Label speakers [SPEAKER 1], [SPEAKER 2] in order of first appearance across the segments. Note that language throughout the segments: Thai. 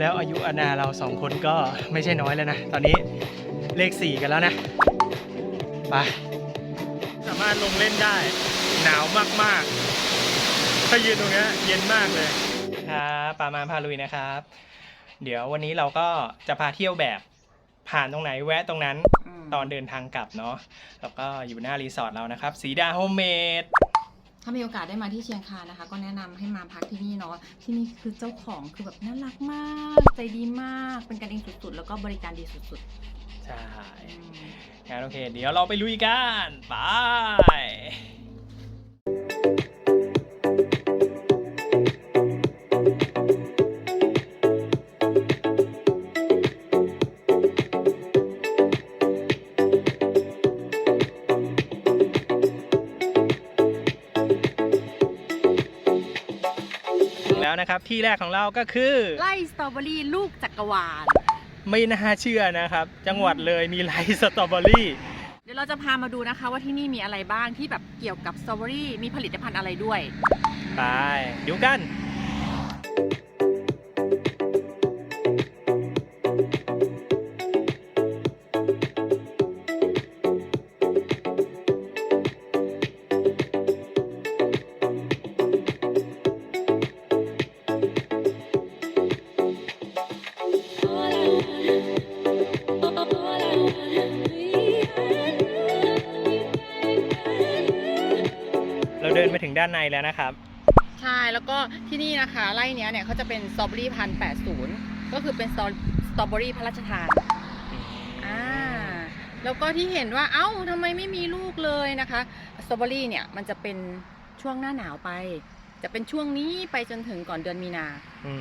[SPEAKER 1] แล้วอายุอานาเราสองคนก็ไม่ใช่น้อยแล้วนะ ตอนนี้เลขสี่กันแล้วนะไปสามารถลงเล่นได้ หนาวมากๆ ถ้ายืนตรงเนี้ยเย็นมากเลยครับปามาพาลุยนะครับ เดี๋ยววันนี้เราก็จะพาเที่ยวแบบผ่านตรงไหนแวะตรงนั้นตอนเดินทางกลับเนาะแล้วก็อยู่หน้ารีสอร์ทเรานะครับ สีดาโฮมเมด
[SPEAKER 2] ถ้ามีโอกาสได้มาที่เชียงคานนะคะ ก็แนะนำให้มาพักที่นี่เนาะที่นี่คือเจ้าของคือแบบน่ารักมาก ใจดีมาก เป็นกันเองสุดๆ แล้วก็บริการดีสุด
[SPEAKER 1] ใช่
[SPEAKER 2] ๆอืม
[SPEAKER 1] งั้นโอเค เดี๋ยวเราไปลุยกัน ไป ที่แรกของเราก็คือ
[SPEAKER 2] ไล่สตรอเบอรี่ลูกจักรวาล
[SPEAKER 1] ไม่น่าเชื่อนะครับ จังหวัดเลยมีไรสตรอเบอรี่
[SPEAKER 2] เดี๋ยวเราจะพามาดูนะคะว่าที่นี่มีอะไรบ้างที่แบบเกี่ยวกับสตรอเบอรี่มีผลิตภัณฑ์อะไรด้วย
[SPEAKER 1] ไปดูกัน ดินมาถึงด้านในแล้วนะครับ
[SPEAKER 2] ใช่แล้วก็ที่นี่นะคะไร่เนี้ยเนี่ยเขาจะเป็นสตรอเบอรี่พันแปดศูนย์ก็คือเป็นสตรอสตรอเบอรี่พระราชทานอ่าแล้วก็ที่เห็นว่าเอ้าทำไมไม่มีลูกเลยนะคะสตรอเบอรี่เนี่ยมันจะเป็นช่วงหน้าหนาวไป จะเป็นช่วงนี้ไปจนถึงก่อนเดือนมีนา
[SPEAKER 1] อื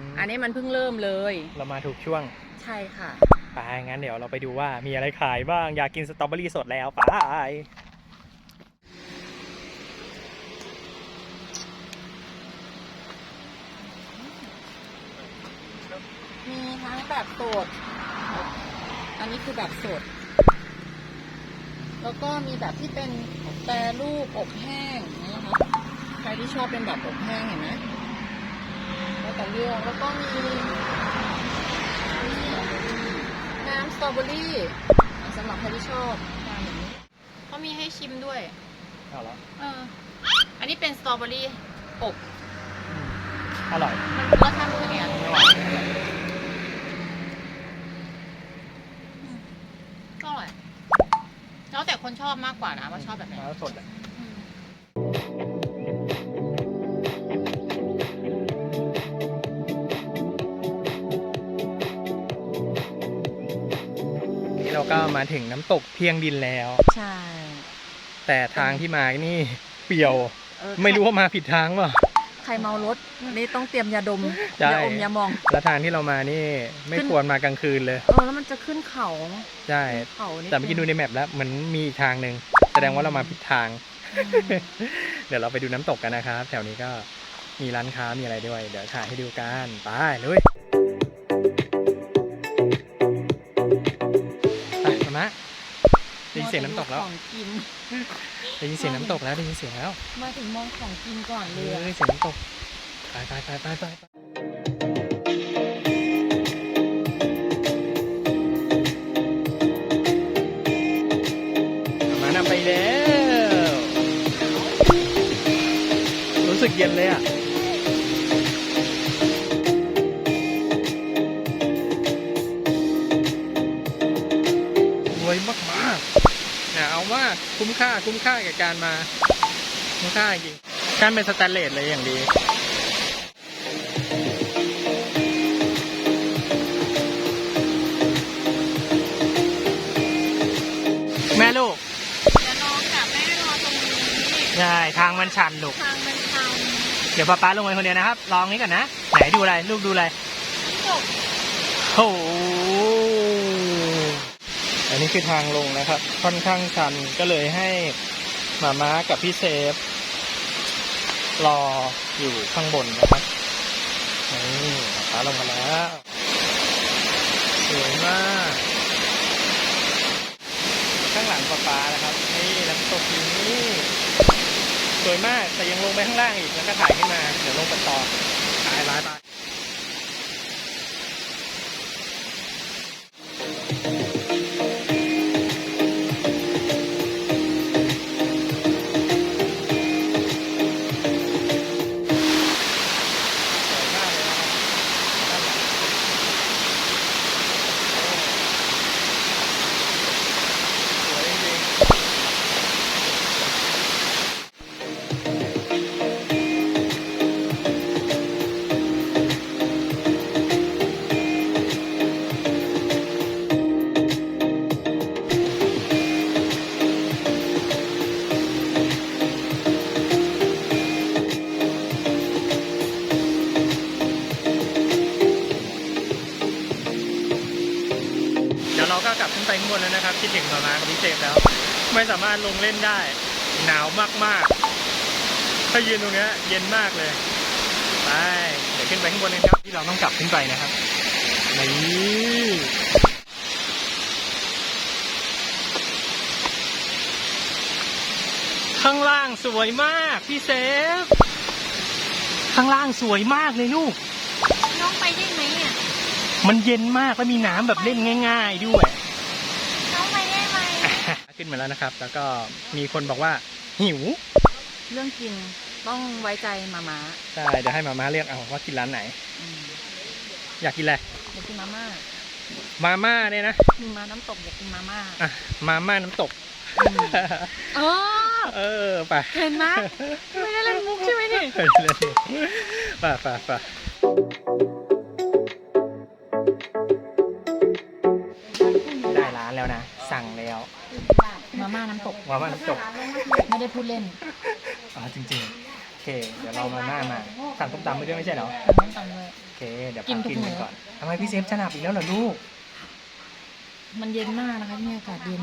[SPEAKER 1] ม
[SPEAKER 2] อันนี้มันเพิ่งเริ่มเลย
[SPEAKER 1] เรามาถูกช่วง
[SPEAKER 2] ใช่ค่ะ
[SPEAKER 1] ไปงั้นเดี๋ยวเราไปดูว่ามีอะไรขายบ้างอยากกินสตรอเบอรี่สดแล้วไป
[SPEAKER 2] มีทั้งแบบสด อันนี้คือแบบสด แล้วก็มีแบบที่เป็นแปรรูปอบแห้งนี่นะคะใครที่ชอบเป็นแบบอบแห้งเห็นไหมแล้วแต่เลือกแล้วก็มีนี่น้ำสตรอเบอรี่สำหรับใครที่ชอบทานแบบนี้เขามีให้ชิมด้วย
[SPEAKER 1] เอาละ
[SPEAKER 2] เออ อันนี้เป็นสตรอเบอรี่อบ
[SPEAKER 1] อร่อย
[SPEAKER 2] มันรสชาติเป็นยังไงอะ
[SPEAKER 1] ไม่หวานไม่อร่อย
[SPEAKER 2] ก็อร่อย แล้วแต่คนชอบมากกว่านะว่าชอบแบบไหน
[SPEAKER 1] แล้วสดอะ
[SPEAKER 2] อืม
[SPEAKER 1] นี่เราก็มาถึงน้ำตกเพียงดินแล้ว
[SPEAKER 2] ใช่
[SPEAKER 1] แต่ทางที่มานี่เปลี่ยว
[SPEAKER 2] เออ
[SPEAKER 1] ไม่รู้ว่ามาผิดทางเปล่ะ
[SPEAKER 2] ใค รเมารถนี่ต้องเตรียมยาดม
[SPEAKER 1] ใช่
[SPEAKER 2] ยาอมยามอง
[SPEAKER 1] แล้วทางที่เรามานี่ไม่
[SPEAKER 2] ขึ้น
[SPEAKER 1] ควรมากลางคืนเลย
[SPEAKER 2] เออแล้วมันจะขึ้นเขา
[SPEAKER 1] ใช่
[SPEAKER 2] ขึ้นเขานี่
[SPEAKER 1] แต่เมื่อกี้ดูในแมปแล้วเหมือนมีอีกทางหนึ่งแสดงว่าเรามาผิดทาง เดี๋ยวเราไปดูน้ำตกกันนะครับ แถวนี้ก็มีร้านค้ามีอะไรด้วย เดี๋ยวถ่ายให้ดูกันไปเลย เสียงน้ำตกแล้ว
[SPEAKER 2] ของกิน
[SPEAKER 1] ได้ยินเสียงน้ำตกแล้วได้ยินเสียงแล้ว
[SPEAKER 2] มาถึงมองของกินก่อนเล
[SPEAKER 1] เฮ้
[SPEAKER 2] ยอะ
[SPEAKER 1] ยเสียงน้ำตกไปไปไปไปไปไปมานำไปแล้ว รู้สึกเย็นเลยอะ คุ้มค่า คุ้มค่ากับการมา คุ้มค่าจริงการเป็นสแตนเลสเลยอย่างดีแม่ลูก
[SPEAKER 2] จะนอนกับแม่รอตรงนี้
[SPEAKER 1] ใช่ทางมันชันลูก
[SPEAKER 2] ทางมันชัน
[SPEAKER 1] เดี๋ยวป๊าป๊าลงไปคนเดียวนะครับ ลองนี้ก่อนนะ ไหนดูอะไร ลูกดูอะไร
[SPEAKER 2] ตก
[SPEAKER 1] โอ้โหอั นนี้คือทางลงนะครับ ค่อนข้างชันก็เลยให้หมาม้ากับพี่เซฟ รออยู่ข้างบนนะครับนี่ป๊าลงมาแล้วสวยมาก ข้างหลังป๊าป๊านะครับนี่น้ำตกอยู่นี่สวยมากแต่ยังลงไปข้างล่างอีกแล้วก็ถ่ายขึ้นมา เดี๋ยวลงไปต่อ ลงเล่นได้ หนาวมากๆ ถ้ายืนตรงเนี้ยเย็นมากเลย ไป เดี๋ยวขึ้นไปข้างบนกันครับที่เราต้องกลับขึ้นไปนะครับ นี่ข้างล่างสวยมาก พี่เซฟ ข้างล่างสวยมากเลยลูก
[SPEAKER 2] น้องไปได้ไหมอะ
[SPEAKER 1] มันเย็นมากแล้วมีน้ำแบบเล่นง่าย ๆ ด้วย
[SPEAKER 2] น้องไปได้ไหม
[SPEAKER 1] ขึ้น มาแล้วนะครับ แล้วก็มีคนบอกว่าหิว
[SPEAKER 2] เรื่องกินต้องไว้ใจมาม่า
[SPEAKER 1] ใช่ เดี๋ยวให้มาม่าเลือกเอาว่ากินร้านไหน
[SPEAKER 2] อืม
[SPEAKER 1] อยากกินอะไร
[SPEAKER 2] อยากกินมาม่า
[SPEAKER 1] มาม่าเนี่ยนะ
[SPEAKER 2] กินมาน้ำตกอยากกินมาม่า
[SPEAKER 1] อะ มาม่าน้ำตก
[SPEAKER 2] อืมเออ
[SPEAKER 1] เออ ไป
[SPEAKER 2] เห็นไหมไม่ได้เล่นมุกใช่ไหมนี่
[SPEAKER 1] ไปไปไป
[SPEAKER 2] มาม่าน้ำตก
[SPEAKER 1] มาม่าน้ำตก
[SPEAKER 2] ไม่ได้พูดเล่น
[SPEAKER 1] อ๋อจริงๆ โอเค เดี๋ยวเรามาม่ามาสั่งต้มตำไปด้วยไม่ใช่เหรอ
[SPEAKER 2] น้ำตาลเลย
[SPEAKER 1] โอเค เดี๋ยว
[SPEAKER 2] กิ
[SPEAKER 1] พาน
[SPEAKER 2] ทุก
[SPEAKER 1] กิน
[SPEAKER 2] มื้
[SPEAKER 1] กัน
[SPEAKER 2] อ
[SPEAKER 1] ก่อนทำไมพี่เซฟจะหนับอีกแล้วเหรอลูก
[SPEAKER 2] มันเย็นมากนะคะที่นี่อากาศเย็น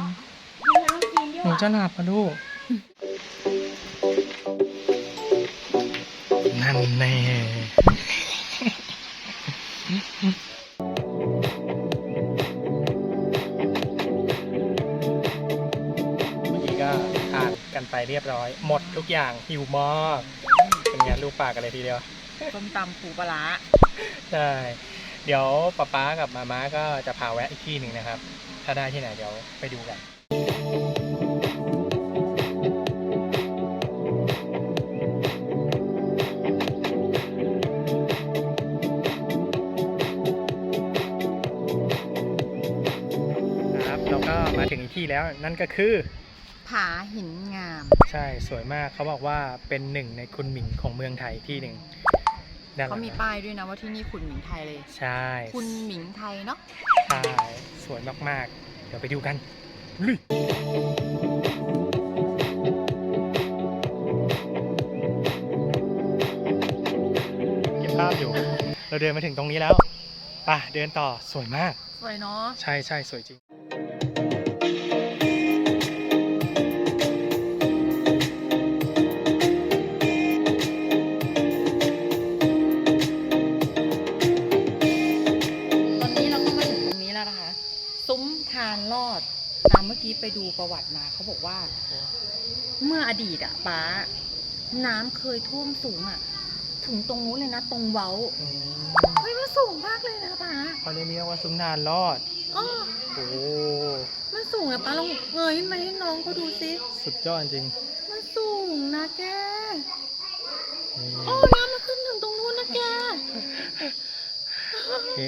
[SPEAKER 1] หนูจะหลับปะลูก นั่นแน่ กันไปเรียบร้อย หมดทุกอย่างหิวมากเป็นไงลูกปากกันเลยทีเดียว
[SPEAKER 2] ต้มตำปูปลาร้า
[SPEAKER 1] ใช่เดี๋ยวป๊าป๊ากับมาม่าก็จะพาแวะอีกที่หนึ่งนะครับ ถ้าได้ที่ไหนเดี๋ยวไปดูกัน ครับเราก็มาถึงอีกที่แล้วนั่นก็คือ
[SPEAKER 2] ผาหินงาม
[SPEAKER 1] ใช่สวยมากเขาบอกว่าเป็นหนึ่งในคุณหมิงของเมืองไทยที่หนึ่งด้นหลั
[SPEAKER 2] เขา
[SPEAKER 1] ง
[SPEAKER 2] มีป้ายด้วยนะว่าที่นี่คุณหมิงไทยเลย
[SPEAKER 1] ใช่
[SPEAKER 2] คุณหมิงไทยเนาะ
[SPEAKER 1] ใช่สวยมากๆ เดี๋ยวไปดูกันลุยเก็บภาพอยู่ เราเดินมาถึงตรงนี้แล้ว ป่ะ เดินต่อสวยมาก
[SPEAKER 2] สวยเนาะ
[SPEAKER 1] ใช่ใช่สวยจริง
[SPEAKER 2] ไปดูประวัติมาเขาบอกว่า เมื่ออดีตอะป้า น้ำเคยท่วมสูงอะถึงตรงนู้นเลยนะ ตรงเว้า
[SPEAKER 1] อืม
[SPEAKER 2] เฮ้ยมันสูงมากเลยนะป้า
[SPEAKER 1] เขาเรียกว่าซุ้มนานรอด
[SPEAKER 2] อ๋อ
[SPEAKER 1] โอ้
[SPEAKER 2] มันสูงนะป้าลองเงยขึ้นมาให้น้องเขาดูสิ
[SPEAKER 1] สุดยอดจริง
[SPEAKER 2] มันสูงนะแก
[SPEAKER 1] นี่
[SPEAKER 2] โอ้น้ำมันขึ้นถึงตรงนู้นนะแก
[SPEAKER 1] โอเค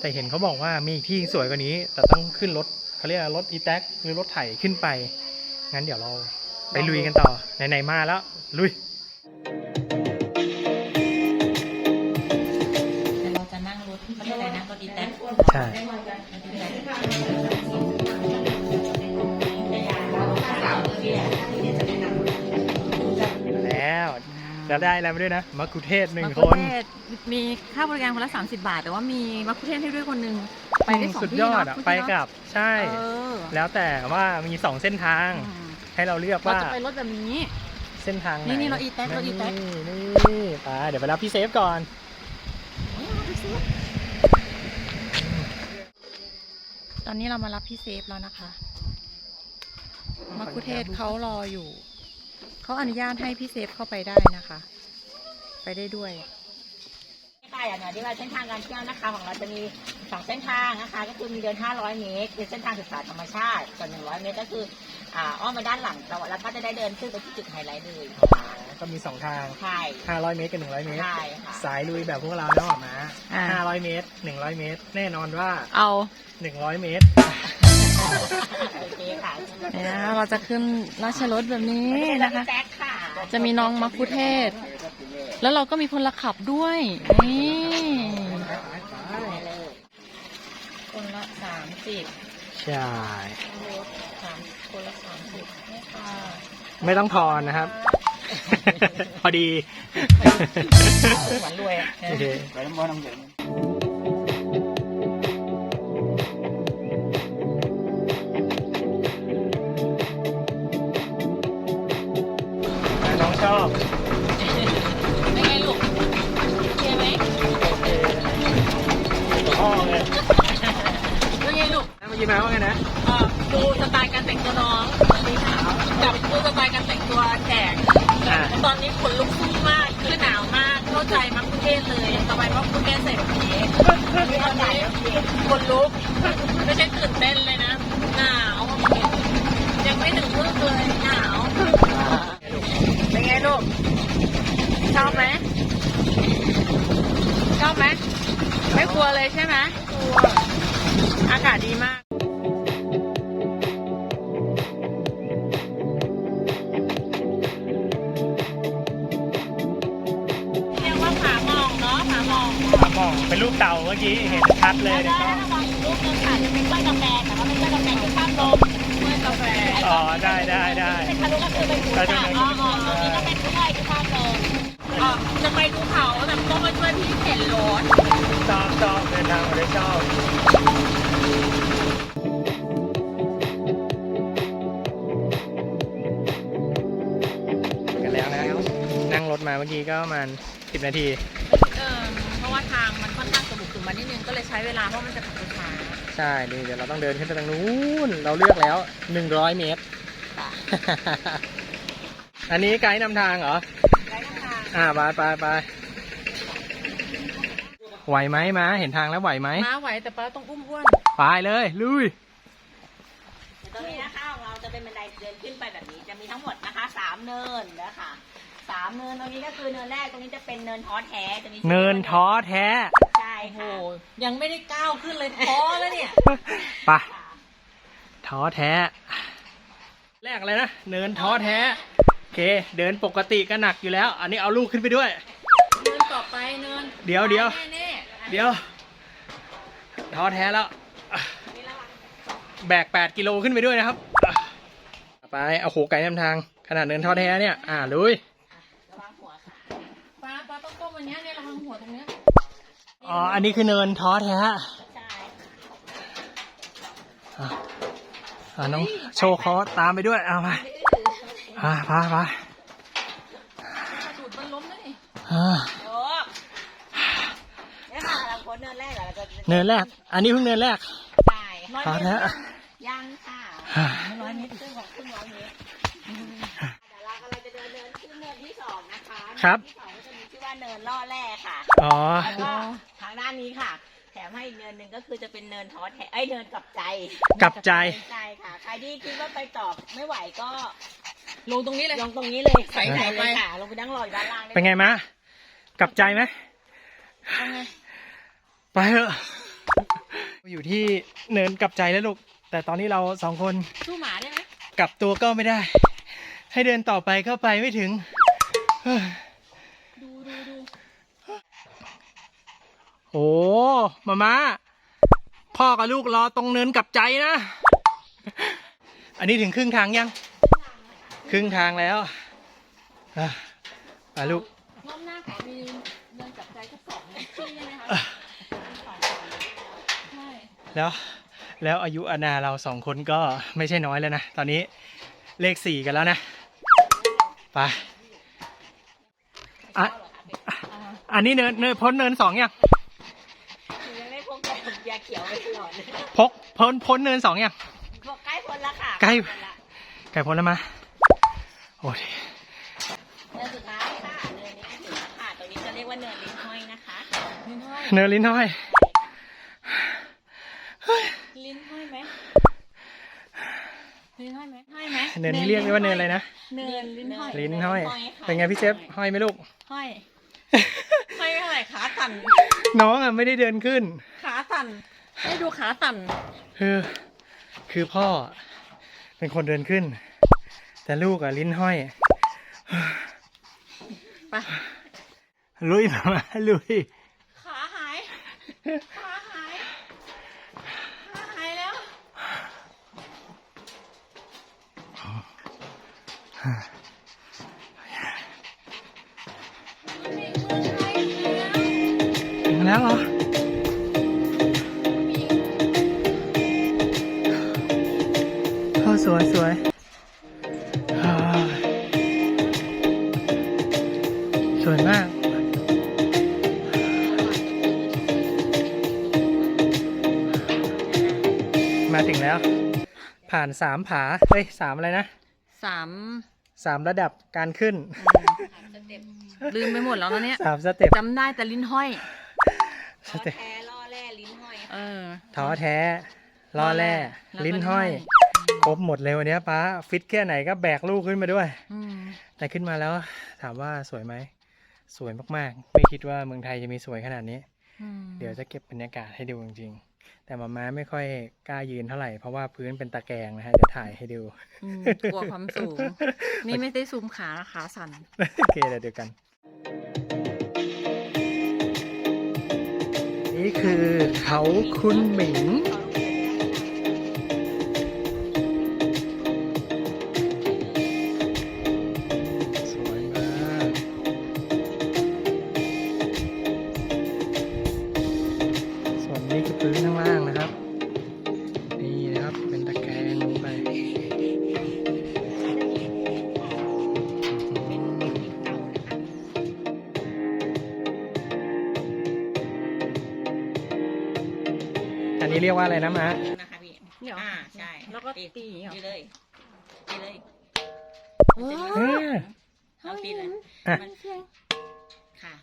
[SPEAKER 1] แต่เห็นเขาบอกว่ามีอีกที่สวยกว่านี้ แต่ต้องขึ้นรถ เขาเรียกว่ารถอีแท็กหรือรถไถขึ้นไป งั้นเดี๋ยวเราไปลุยกันต่อไหนๆมาแล้วลุย แล้วได้อะไรมาด้วยนะมะกุเทศหนึ่ง
[SPEAKER 2] มะ
[SPEAKER 1] ค
[SPEAKER 2] คุ
[SPEAKER 1] น
[SPEAKER 2] เทศมีค่าบริการคนละ 30 บาท แต่ว่ามีมะคุเทศให้ด้วยคนหนึ่งไปได้สอง
[SPEAKER 1] สุด
[SPEAKER 2] ที่
[SPEAKER 1] ยอด
[SPEAKER 2] เนาะ
[SPEAKER 1] อะ
[SPEAKER 2] คุณ
[SPEAKER 1] ไป
[SPEAKER 2] พี่เนาะ
[SPEAKER 1] กลับใช่
[SPEAKER 2] เออ
[SPEAKER 1] แล้วแต่ว่ามีสองเส้นทาง
[SPEAKER 2] อืม
[SPEAKER 1] ให้เราเลือก
[SPEAKER 2] เรา
[SPEAKER 1] ว่า
[SPEAKER 2] จะไปรถแบบนี้
[SPEAKER 1] เส้นทางไหน
[SPEAKER 2] นี่นี่เราอีแท็กเราอีแท็ก
[SPEAKER 1] นี่นี่ไปเดี๋ยวไปรับพี่เซฟก่อน
[SPEAKER 2] ตอนนี้เรามารับพี่เซฟแล้วนะคะมะคุเทศเขารออยู่ เขาอนุญาตให้พี่เซฟเข้าไปได้นะคะ ไปได้ด้วย
[SPEAKER 3] ค่ะอย่างที่ว่าเส้นทางการเที่ยวนะคะ ของเราจะมีสองเส้นทางนะคะ ก็คือมีเดิน 500 เมตรคือเส้นทางศึกษาธรรมชาติส่วน 100 เมตรก็คืออ่าอ้อมมาด้านหลังเราแล้วก็จะได้เดินขึ้นไปที่จุดไฮไลท์เลยนะคะ
[SPEAKER 1] ก็มีสองทาง
[SPEAKER 3] ใช่
[SPEAKER 1] 500 เมตรกับ 100 เมตร
[SPEAKER 3] ใช่ค่ะ
[SPEAKER 1] สายลุยแบบพวกเราแล้วออกมา
[SPEAKER 2] อ่า
[SPEAKER 1] 500 เมตร 100 เมตร แน่นอนว่า
[SPEAKER 2] เอา
[SPEAKER 1] 100 เมตร
[SPEAKER 3] โอ เคค่ะ
[SPEAKER 2] เนี่ยนะเราจะขึ้นราชรถแบบนี้นะคะ
[SPEAKER 3] แจ็คค่ะ
[SPEAKER 2] จะมีน้องมะคุเทศ แล้วเราก็มีพลขับด้วย นี่คนละสามสิบ
[SPEAKER 1] ใช่
[SPEAKER 3] สามคนละสามสิบนี่ค่ะ
[SPEAKER 1] ไม่ต้องทอนนะครับ พอดี
[SPEAKER 3] หวานรวยอ ช
[SPEAKER 1] อบเ
[SPEAKER 2] ป็นไงลูก
[SPEAKER 1] โอเคไหมห้องเลย
[SPEAKER 2] เป็นไงลูก
[SPEAKER 1] เมื่อกี้มาว่าไงนะ
[SPEAKER 2] อ่อดูสไตล์การแต่งตัวน้องสีขาวกับดูสไตล์การแต่งตัวแขกตอนนี้ขนลุกขึ้นมากคือหนาวมากเข้าใจมักคุเทศเลยทำไมมักคุเทศใส่แบบนี้ตอนนี้ขนลุกไม่ใช่ตื่นเต้นเลยนะหนาวยังไม่ถึงเพื่อเลย วเลยใช่ไหมกลัวอากาศดีมากเรียกว่าผาหมองเนาะผาหมอง
[SPEAKER 1] มามองเป็นรูปเต่าเมื่อกี้เห็นชัดเลย
[SPEAKER 3] แล้ว
[SPEAKER 1] ใน
[SPEAKER 3] ก็
[SPEAKER 1] กล้อง
[SPEAKER 3] ถ้ามองอีกรูปหนึงค่ะจะเป็นกล้วยกาแฟแต่ว่าเป็นกล้วยกาแฟที่ข้ามลม
[SPEAKER 2] กล้วยกาแฟ
[SPEAKER 1] อ๋อได้ได้ได้
[SPEAKER 3] เป็นทะลุก็คือเป็นหมู
[SPEAKER 1] ได้
[SPEAKER 2] จะไปดูเขาแต่ต้องมาช่วยพี่เข็นรถ
[SPEAKER 1] ชอบชอบเดินทางมาได้ชอบกันแล้วนะนั่งรถมาเมื่อกี้ก็ประมาณ10 นาที
[SPEAKER 2] เออเพราะว่าทางมันค่อนข้างสะดุกสะบันนิดนึงก็เลยใช้เวลาเพราะมันจะขับรถช้า
[SPEAKER 1] ใช่นี่เดี๋ยวเราต้องเดินขึ้นไปทางนู้น เราเลือกแล้ว 100 เมตร อันนี้ไกด์นำทางเหรอ
[SPEAKER 3] ได้นะคะ
[SPEAKER 1] อ่าไปไปไปไหวไหมมาเห็นทางแล้วไหวไหม
[SPEAKER 2] ม้าไหวแต่ป้าต้องอุ้มอ้วน
[SPEAKER 1] ไปเลยลุย
[SPEAKER 3] เดี๋ยวตรงนี้นะคะของเราจะเป็นบันไดเดินขึ้นไปแบบนี้ จะมีทั้งหมดนะคะสามเนินนะคะสามเนินตรงนี้ก็คือเนินแรกตรงนี้จะเป็นเนินท้อแท้จะมี
[SPEAKER 1] เนินท้อแท้
[SPEAKER 3] ใช่
[SPEAKER 2] โอ้โห
[SPEAKER 3] ค่ะ
[SPEAKER 2] ยังไม่ได้ก้าวขึ้นเลยท้อแล้วเนี่ย
[SPEAKER 1] ไปท้อแท้ แรกเลยนะเนินท้อแท้โอ เค เดินปกติก็หนักอยู่แล้ว อันนี้เอาลูกขึ้นไปด้วย
[SPEAKER 2] เนินต่อไปเนิน
[SPEAKER 1] เดี๋ยวเดี๋ยว
[SPEAKER 2] แน่ๆ
[SPEAKER 1] เดี๋ยวท้อแท้แล้ว แบก 8 กิโลขึ้นไปด้วยนะครับ ไปเอาโหไก่นำทาง ขนาดเนินท้อแท้เนี่ย อ่าลุย
[SPEAKER 3] ระวังหัวค่ะ
[SPEAKER 2] ป้าป้าต้องก้มวันนี้ยเนี่ยระวังหัวตรงเนี้ย
[SPEAKER 1] อ๋อ อันนี้คือเนินท้อแท้
[SPEAKER 3] ใช่
[SPEAKER 1] อะอะน้องโชว์คอตามไปด้วย เอาไปอ่า ไปไป
[SPEAKER 2] กระดูดมันล้มแล้วนี่
[SPEAKER 1] อ่า
[SPEAKER 3] โอ้เนี่ยค่ะเราพ้นเนินแรกเหรอเราจะ
[SPEAKER 1] เนินแรก อันนี้เพิ่งเนินแรก
[SPEAKER 3] ใช่
[SPEAKER 1] ท้อแท้
[SPEAKER 3] ยังค่ะ
[SPEAKER 1] อ่า
[SPEAKER 3] ร้อยเมตรครึ่งของครึ่งร้อยเมตรเดี๋ยวเรากำลังจะเดินเนินขึ้นเนินที่สองนะคะ
[SPEAKER 1] ครับ
[SPEAKER 3] เนินที่สองก็จะมีชื่อว่าเนินล่อแร่ค่ะ
[SPEAKER 1] อ๋อ
[SPEAKER 3] แล้วก็ทางด้านนี้ค่ะ แถมให้อีกเนินหนึ่งก็คือจะเป็นเนินท้อแท้ไอ้ยเนินกลับใจ
[SPEAKER 1] กลับใจ
[SPEAKER 3] ใช่ค่ะ ใครที่คิดว่าไปต่อไม่ไหวก็
[SPEAKER 2] ลงตรงนี้เลย
[SPEAKER 3] ลงตรงนี้เลย
[SPEAKER 2] ใส่หัวไป
[SPEAKER 3] เลยค่ะลงไปนั่งรออยู่ด้านล่างด้
[SPEAKER 1] เป็นไงมะกลับใจไหม
[SPEAKER 2] เอาไง
[SPEAKER 1] ไปเถอะอยู่ที่เนินกลับใจแล้วลูก แต่ตอนนี้เราสองคน
[SPEAKER 2] สู้หมาได้ไหม
[SPEAKER 1] กลับตัวก็ไม่ได้ ให้เดินต่อไปก็ไปไม่ถึงเฮ้ย
[SPEAKER 2] ดูดูดู
[SPEAKER 1] โอ้มามาพ่อกับลูกรอตรงเนินกลับใจนะ อันนี้ถึงครึ่งทางยัง ครึ่งทางแล้วอะไปลูก
[SPEAKER 2] รอบหน้าขอมีเดินจับใจสักสองที่ได้ไหมคะ
[SPEAKER 1] อะ
[SPEAKER 2] สองใช่
[SPEAKER 1] แล้วแล้วอายุอานาเราสองคนก็ไม่ใช่น้อยแล้วนะ ตอนนี้เลขสี่กันแล้วนะ ไปอะอะอันนี้เนินเนินพ้นเนินสองยัง
[SPEAKER 3] ยังไม่พกแต่ผมยาเขียวไปตลอดเลย
[SPEAKER 1] พกพ้นพ้นเนินสองยัง
[SPEAKER 3] บอกใกล้พ้นแล้วค่ะ
[SPEAKER 1] ใกล้
[SPEAKER 3] พ้นละ
[SPEAKER 1] ไก่พ้นแล้วมา โอ้ย
[SPEAKER 3] เนินสุดท้ายค่ะเนินนี้ถึงแล้วค่ะตรงนี้จะเรียกว่าเนินลิ้นห้อยนะคะ
[SPEAKER 2] ลิ้นห้อย
[SPEAKER 1] เนินลิ้นน้อย
[SPEAKER 2] ลิ้นห้อยไหมลิ้นห้อยไหมห้อยไหม
[SPEAKER 1] เนินนี้เรียกว่าเนินอะไรนะ
[SPEAKER 2] เนินลิ้นห้อย
[SPEAKER 1] ลิ้นห้อย
[SPEAKER 3] ค่ะ
[SPEAKER 1] เป็นไงพี่เจฟห้อยไหมลูก
[SPEAKER 2] ห้อยห้อยไม่เท่าไหร่ขาสั่น
[SPEAKER 1] น้องอะไม่ได้เดินขึ้น
[SPEAKER 2] ขาสั่นให้ดูขาสั่น
[SPEAKER 1] คือคือพ่อเป็นคนเดินขึ้น แต่ลูกอะลิ้นห้อย
[SPEAKER 2] ไป
[SPEAKER 1] ลุยมามาลุย
[SPEAKER 2] ขาหาย ขาหาย ขาหายแล้ว
[SPEAKER 1] ถึงแล้วเหรอ เข้าสวยสวย ผ่านสามผาเฮ้ยสามอะไรนะ
[SPEAKER 2] สาม
[SPEAKER 1] สามระดับการขึ้น
[SPEAKER 2] ลืมไปหมดแล้วนะเนี่ย
[SPEAKER 1] สามสเต็ป
[SPEAKER 2] จำได้แต่ลิ้นห้อย
[SPEAKER 1] สเต็ป
[SPEAKER 3] แท้ล่อแร่ลิ้นห้อย
[SPEAKER 2] เออ
[SPEAKER 1] ท้อแท้ล่อแร่
[SPEAKER 2] แล้วก็
[SPEAKER 1] ลิ้นห้อยครบหมดเลยวันนี้ป้าฟิตแค่ไหนก็แบกลูกขึ้นมาด้วย
[SPEAKER 2] อืม
[SPEAKER 1] แต่ขึ้นมาแล้วถามว่าสวยไหมสวยมากๆ ไม่คิดว่าเมืองไทยจะมีสวยขนาดนี้
[SPEAKER 2] อืม
[SPEAKER 1] เดี๋ยวจะเก็บบรรยากาศให้ดูจริงๆ แต่มาม้าไม่ค่อยกล้ายืนเท่าไหร่เพราะว่าพื้นเป็นตะแกรงนะฮะเดี๋ยวถ่ายให้ดู
[SPEAKER 2] อืมกลัวความสูง นี่ไม่ได้ซูมขานะขาสั่น
[SPEAKER 1] โอเคเดี๋ยวเดียวกัน นี่คือเขาคุณหมิง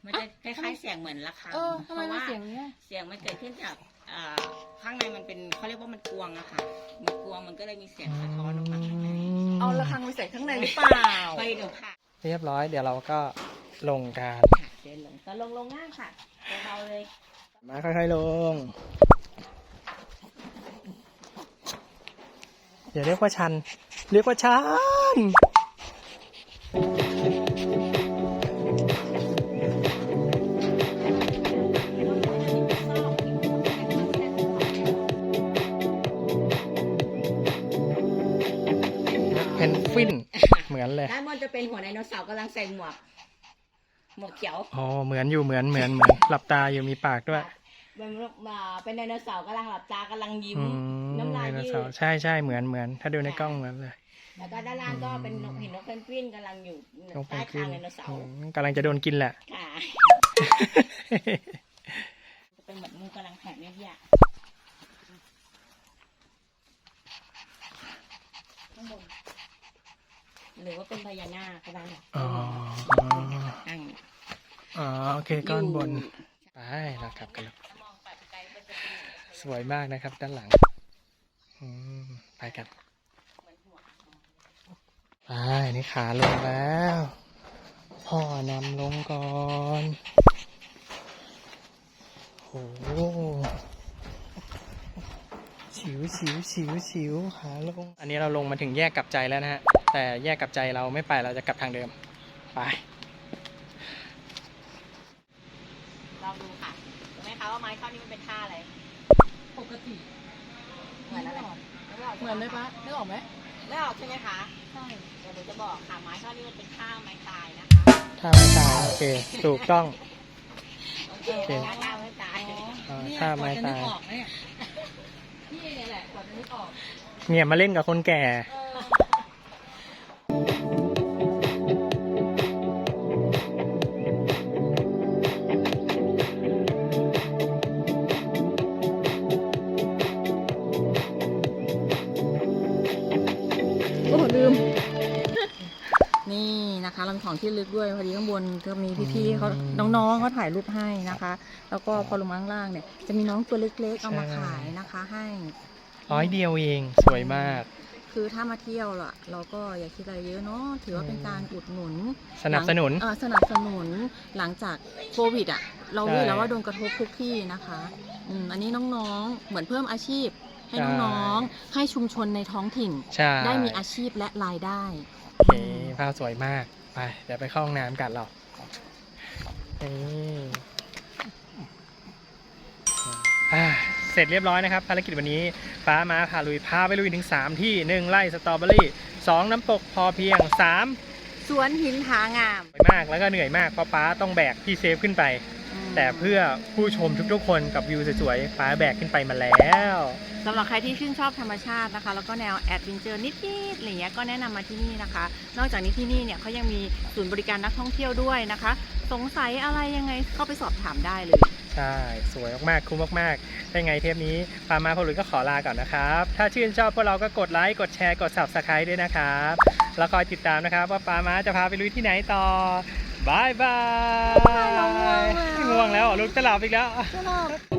[SPEAKER 3] มันจะคล้ายๆเสียงเหมือนระฆัง
[SPEAKER 2] เออ
[SPEAKER 3] เพ
[SPEAKER 2] ทำไม
[SPEAKER 3] ราะ
[SPEAKER 2] มัน
[SPEAKER 3] ว่า
[SPEAKER 2] เสียงเนี้ย
[SPEAKER 3] เสียงมันเกิดขึ้นจากอ่าข้างในมันเป็นเขาเรียกว่ามันกวงอะค่ะมันกวงมันก็เลยมีเสียงสะท้อนออกมาข้างใน
[SPEAKER 2] เอาระฆังไปใส่ข้างในหรือเปล่า
[SPEAKER 3] ไปดูค่ะ
[SPEAKER 1] เรียบร้อยเดี๋ยวเราก็ลงกัน
[SPEAKER 3] ค่ะเดินลงก็ลงลงง่ายค่ะเบาๆเลย
[SPEAKER 1] มาค่อยๆลง อย่าเรียกว่าชัน เรียกว่าชัน เพนฟิน เหมือนเลย
[SPEAKER 3] ด้านบนจะเป็นหัวไดโนเสาร์กำลังใส่หมวก หมวกเขียว
[SPEAKER 1] อ๋อเหมือนอยู่เหมือนเหมือนเหมือนหลับตาอยู่มีปากด้วย
[SPEAKER 3] เป็นมาเป็นไดโนเสาร์กำลังหลับตากำลังยิ้ม
[SPEAKER 1] อืม
[SPEAKER 3] น้ำลาย
[SPEAKER 1] ไดโน
[SPEAKER 3] ยื
[SPEAKER 1] เสา
[SPEAKER 3] ด
[SPEAKER 1] ร์ใช่ใช่เหมือนเหมือน ถ้าดูในกล้องเหมือนเลย
[SPEAKER 3] แล้วก็ด้านล่างก็เป็นนกเห็นนกเพนกวินกำลังอยู่
[SPEAKER 1] นกเพ
[SPEAKER 3] ใต้
[SPEAKER 1] นกวิ
[SPEAKER 3] คานงไดโนเสา
[SPEAKER 1] อื
[SPEAKER 3] ร์
[SPEAKER 1] มกำลังจะโดนกินแหละ
[SPEAKER 3] ค่ะ จะเป็นเหมือนมือกำลังแผ่เม็ดหยาข้างบน หรือว่าเป็นพญานาคก็ได้
[SPEAKER 1] อ๋อ
[SPEAKER 3] ตั้ง
[SPEAKER 1] อ๋อโอเคก้อนบนไปเรากลับกันแล้ว
[SPEAKER 3] มองปัดไกลก็จะเป็น
[SPEAKER 1] สวยมากนะครับ ด้านหลังอืมไปกัน
[SPEAKER 3] เหมือนหัว
[SPEAKER 1] ไปนี่ขาลงแล้ว พ่อนำลงก่อนโห ชิวชิวชิวชิวขาลง อันนี้เราลงมาถึงแยกกลับใจแล้วนะฮะ แต่แยกกลับใจเราไม่ไปเราจะกลับทางเดิม ไป
[SPEAKER 3] ลองดูค่ะรู้ไหมคะว่าไม้ข้อนี้มันเป็นท่าอะไร
[SPEAKER 2] ปกติ
[SPEAKER 3] เหมือนอะไรนึกออก
[SPEAKER 2] เหมือนไหมปะนึกออกไหม
[SPEAKER 3] นึกออกใช่ไหมคะ
[SPEAKER 2] ใช่
[SPEAKER 3] เดี๋ยวหนูจะบอกค่ะไม้ข้อนี้มันเป็นท่าไม้ตายนะคะ
[SPEAKER 1] ถ้าไม่ตายโอเค ถูกต้อง
[SPEAKER 3] โอเค
[SPEAKER 1] โอเค
[SPEAKER 3] ท่าท่าไม้ตาย
[SPEAKER 1] อ่า
[SPEAKER 2] เนี่ย
[SPEAKER 1] ถ้ากไม่
[SPEAKER 2] ว่าจะนึ
[SPEAKER 1] ตากย
[SPEAKER 2] ออกเนี่ยพี่เนี่ยแหละกว่าจะ นึกออก
[SPEAKER 1] เนี่ยมาเล่นกับคนแก่
[SPEAKER 2] เออโอ้ลืม นี่นะคะ เรามีของที่ลึกด้วย พอดีข้างบนก็มีพี่ๆเขา
[SPEAKER 1] อืม
[SPEAKER 2] น้องๆเขาถ่ายรูปให้นะคะ แล้วก็พอลงมาข้างล่างเนี่ย จะมีน้องตัวเล็กๆ เอามา
[SPEAKER 1] ใช่
[SPEAKER 2] ขายนะคะให้
[SPEAKER 1] ร้อยเดียวเองสวยมาก
[SPEAKER 2] คือถ้ามาเที่ยวล่ะ เราก็อย่าคิดอะไรเยอะเนาะถือว่าเป็นการอุดหนุน
[SPEAKER 1] สนับสนุน
[SPEAKER 2] เออสนับสนุนหลังจากโควิดอะ เรารู้อยู่แล้วว่าโดนกระทบทุกที่นะคะอืมอันนี้น้องๆเหมือนเพิ่มอาชีพ ให้
[SPEAKER 1] ใช่
[SPEAKER 2] น้องๆให้ชุมชนในท้องถิ่น
[SPEAKER 1] ใช่
[SPEAKER 2] ได้มีอาชีพและรายได้
[SPEAKER 1] โอเคภาพสวยมาก ไป เดี๋ยวไปเข้าห้องน้ำกันเรานี่อ่าเส ร็จเรียบร้อยนะครับ ภารกิจวันนี้ฟ้ามาพาลุยพาไปลุยถึง 3 ที่ 1ไร่สตรอเบอรี่ 2 น้ำตกพอเพียง 3
[SPEAKER 2] สวนหินผางาม
[SPEAKER 1] สวยมากแล้วก็เหนื่อยมากเพราะป้าต้องแบกพี่เซฟขึ้นไป แต่เพื่อผู้ชมทุกๆคนกับวิวสวยๆป้าแบกขึ้นไปมาแล้ว
[SPEAKER 2] สำหรับใครที่ชื่นชอบธรรมชาตินะคะ แล้วก็แนวแอดเวนเจอร์นิดๆอะไรเงี้ยก็แนะนำมาที่นี่นะคะ นอกจากนี้ที่นี่เนี่ยเขายังมีศูนย์บริการนักท่องเที่ยวด้วยนะคะ สงสัยอะไรยังไงเข้าไปสอบถามได้เลย
[SPEAKER 1] ใช่ใช่ สวยมากๆ คุ้มมากๆได้ไงเทปนี้ปามาพอลุยก็ขอลาก่อนนะครับ ถ้าชื่นชอบพวกเราก็กดไลค์ กดแชร์ กด subscribe ด้วยนะครับ แล้วคอยติดตามนะครับ ว่าปามาจะพาไปลุยที่ไหนต่อบายบาย
[SPEAKER 2] เราง่วงแล้ว
[SPEAKER 1] ง่วงแล้วเหรอลูกจะหลับอีกแล้ว
[SPEAKER 2] สนุก